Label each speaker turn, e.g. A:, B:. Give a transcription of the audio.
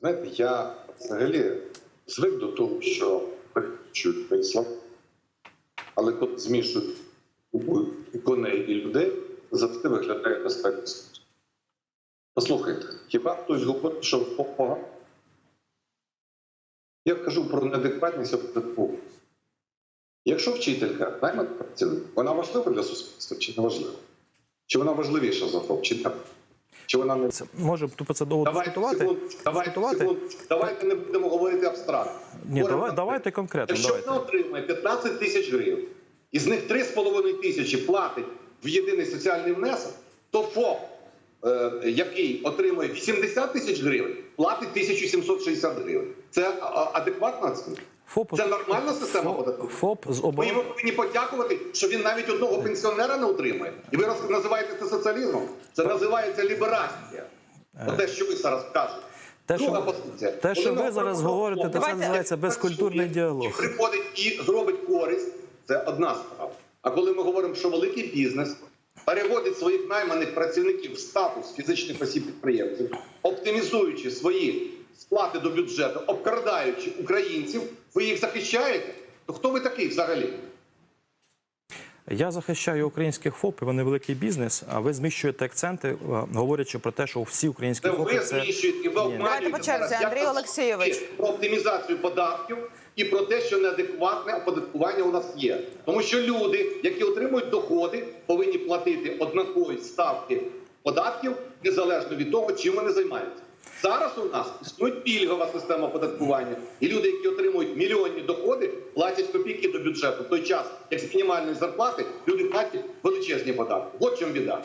A: Знаєте, я взагалі звик до того, що перекручують крісла, але коли змішують коней і людей, завжди виглядає достатньо. Послухайте, хіба хтось говорить, що погано? Я кажу про неадекватність оподаткування. Якщо вчителька наймана працівник, вона важлива для суспільства чи не важлива? Чи вона важливіша за ФОП, чи не? Чи вона не
B: Це може це довго
A: Давайте,
B: дискутувати.
A: секунду, давайте,
B: дискутувати.
A: секунду. давайте не будемо говорити абстрактно.
B: Ні, давай, давайте конкретно.
A: Якщо
B: Давайте.
A: вона отримує 15 тисяч гривень, із них 3,5 тисячі платить в єдиний соціальний внесок, то ФОП, е, який отримує 80 тисяч гривень, платить 1760 гривень. Це адекватна оцінка?
B: ФОП,
A: Це нормальна система
B: ФОП. ФОП з
A: Ми йому повинні подякувати, що він навіть одного пенсіонера не отримує. І ви роз- називаєте це соціалізмом? Це називається ліберація. Оте, що ви зараз кажете.
B: Те,
A: Друга
B: що-
A: позиція.
B: те, що
A: Коли
B: ви зараз говорите, то це називається безкультурний діалог.
A: Приходить і зробить користь. Це одна справа. А коли ми говоримо, що великий бізнес переводить своїх найманих працівників в статус фізичних осіб підприємців, оптимізуючи свої сплати до бюджету, обкрадаючи українців, ви їх захищаєте? То хто ви такий взагалі?
B: Я захищаю українських ФОП, вони великий бізнес. А ви зміщуєте акценти, е, говорячи про те, що всі українські
A: Це
B: ФОПи
A: ви
B: це
A: знищуєте і ви обманюєте
C: Давайте по черзі, Андрій Олексійович.
A: про оптимізацію податків і про те, що неадекватне оподаткування у нас є. Тому що люди, які отримують доходи, повинні платити однакові ставки податків незалежно від того, чим вони займаються. Зараз у нас існує пільгова система оподаткування, і люди, які отримують мільйонні доходи, платять копійки до бюджету. В той час, як з мінімальної зарплати, люди платять величезні податки. От чим біда.